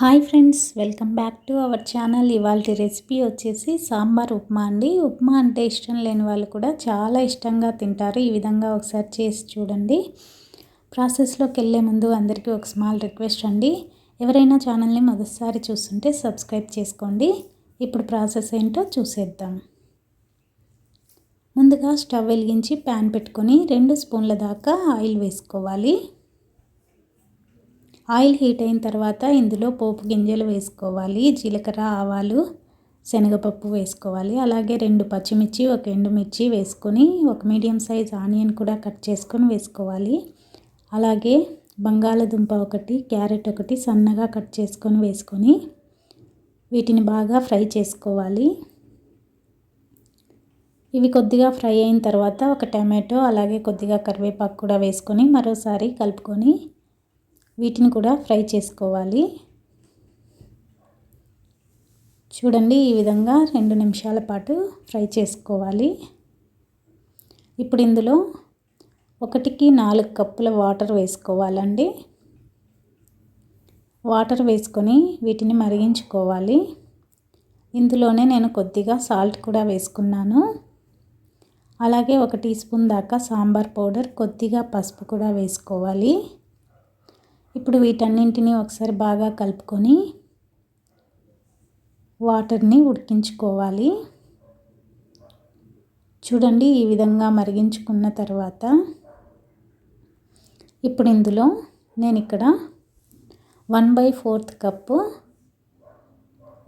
Hi friends welcome back to our channel. ఇవాళ recipe వచ్చేసి సాంబార్ ఉప్మా అండి. ఉప్మా అంటే ఇష్టం లేని వాళ్ళు కూడా చాలా ఇష్టంగా తింటారు. ఈ విధంగా ఒకసారి చేసి చూడండి. ప్రాసెస్లోకి వెళ్ళే ముందు అందరికీ ఒక స్మాల్ రిక్వెస్ట్ అండి. ఎవరైనా ఛానల్ని మొదటిసారి చూస్తుంటే సబ్స్క్రైబ్ చేసుకోండి. ఇప్పుడు ప్రాసెస్ ఏంటో చూసేద్దాం. ముందుగా స్టవ్ వెలిగించి ప్యాన్ పెట్టుకొని రెండు స్పూన్ల దాకా ఆయిల్ వేసుకోవాలి. ఆయిల్ హీట్ అయిన తర్వాత ఇందులో పోపు గింజలు వేసుకోవాలి జీలకర్ర ఆవాలు శనగపప్పు వేసుకోవాలి. అలాగే రెండు పచ్చిమిర్చి ఒక ఎండుమిర్చి వేసుకొని ఒక మీడియం సైజ్ ఆనియన్ కూడా కట్ చేసుకొని వేసుకోవాలి. అలాగే బంగాళదుంప ఒకటి క్యారెట్ ఒకటి సన్నగా కట్ చేసుకొని వేసుకొని వీటిని బాగా ఫ్రై చేసుకోవాలి. ఇవి కొద్దిగా ఫ్రై అయిన తర్వాత ఒక టమాటో అలాగే కొద్దిగా కరివేపాకు కూడా వేసుకొని మరోసారి కలుపుకొని వీటిని కూడా ఫ్రై చేసుకోవాలి. చూడండి ఈ విధంగా రెండు నిమిషాల పాటు ఫ్రై చేసుకోవాలి. ఇప్పుడు ఇందులో ఒకటికి నాలుగు కప్పుల వాటర్ వేసుకోవాలండి. వాటర్ వేసుకొని వీటిని మరిగించుకోవాలి. ఇందులోనే నేను కొద్దిగా సాల్ట్ కూడా వేసుకున్నాను. అలాగే ఒక టీ స్పూన్ దాకా సాంబార్ పౌడర్ కొద్దిగా పసుపు కూడా వేసుకోవాలి. ఇప్పుడు వీటన్నింటినీ ఒకసారి బాగా కలుపుకొని వాటర్ని ఉడికించుకోవాలి. చూడండి ఈ విధంగా మరిగించుకున్న తర్వాత ఇప్పుడు ఇందులో నేను ఇక్కడ one by fourth cup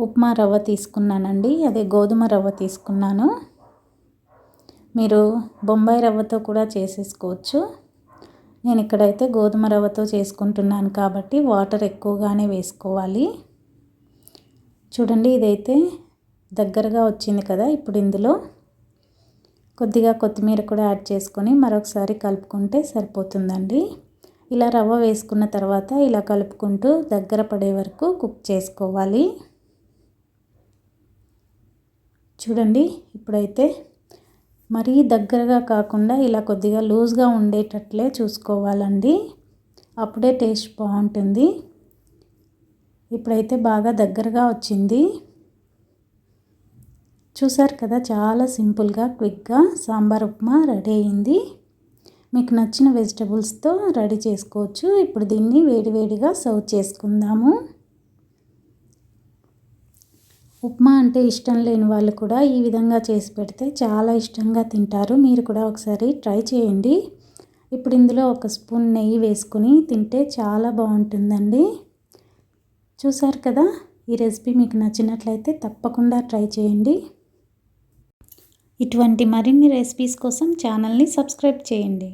upma రవ్వ తీసుకున్నానండి. అదే గోధుమ రవ్వ తీసుకున్నాను. మీరు బొంబాయి రవ్వతో కూడా చేసేసుకోవచ్చు. నేను ఇక్కడైతే గోధుమ రవ్వతో చేసుకుంటున్నాను కాబట్టి వాటర్ ఎక్కువగానే వేసుకోవాలి. చూడండి ఇదైతే దగ్గరగా వచ్చింది కదా ఇప్పుడు ఇందులో. కొద్దిగా కొత్తిమీర కూడా యాడ్ చేసుకొని మరొకసారి కలుపుకుంటే సరిపోతుందండి. ఇలా రవ్వ వేసుకున్న తర్వాత ఇలా కలుపుకుంటూ దగ్గర పడే వరకు కుక్ చేసుకోవాలి. చూడండి ఇప్పుడైతే మరీ దగ్గరగా కాకుండా ఇలా కొద్దిగా లూజ్గా ఉండేటట్లే చూసుకోవాలండి. అప్పుడే టేస్ట్ బాగుంటుంది. ఇప్పుడైతే బాగా దగ్గరగా వచ్చింది. చూసారు కదా చాలా సింపుల్గా క్విక్గా సాంబార్ ఉప్మా రెడీ అయింది. మీకు నచ్చిన వెజిటబుల్స్తో రెడీ చేసుకోవచ్చు. ఇప్పుడు దీన్ని వేడివేడిగా సర్వ్ చేసుకుందాము. ఉప్మా అంటే ఇష్టం లేని వాళ్ళు కూడా ఈ విధంగా చేసి పెడితే చాలా ఇష్టంగా తింటారు. మీరు కూడా ఒకసారి ట్రై చేయండి. ఇప్పుడు ఇందులో ఒక స్పూన్ నెయ్యి వేసుకుని తింటే చాలా బాగుంటుందండి. చూసారు కదా? ఈ రెసిపీ మీకు నచ్చినట్లయితే తప్పకుండా ట్రై చేయండి. ఇటువంటి మరిన్ని రెసిపీస్ కోసం ఛానల్ని సబ్స్క్రైబ్ చేయండి.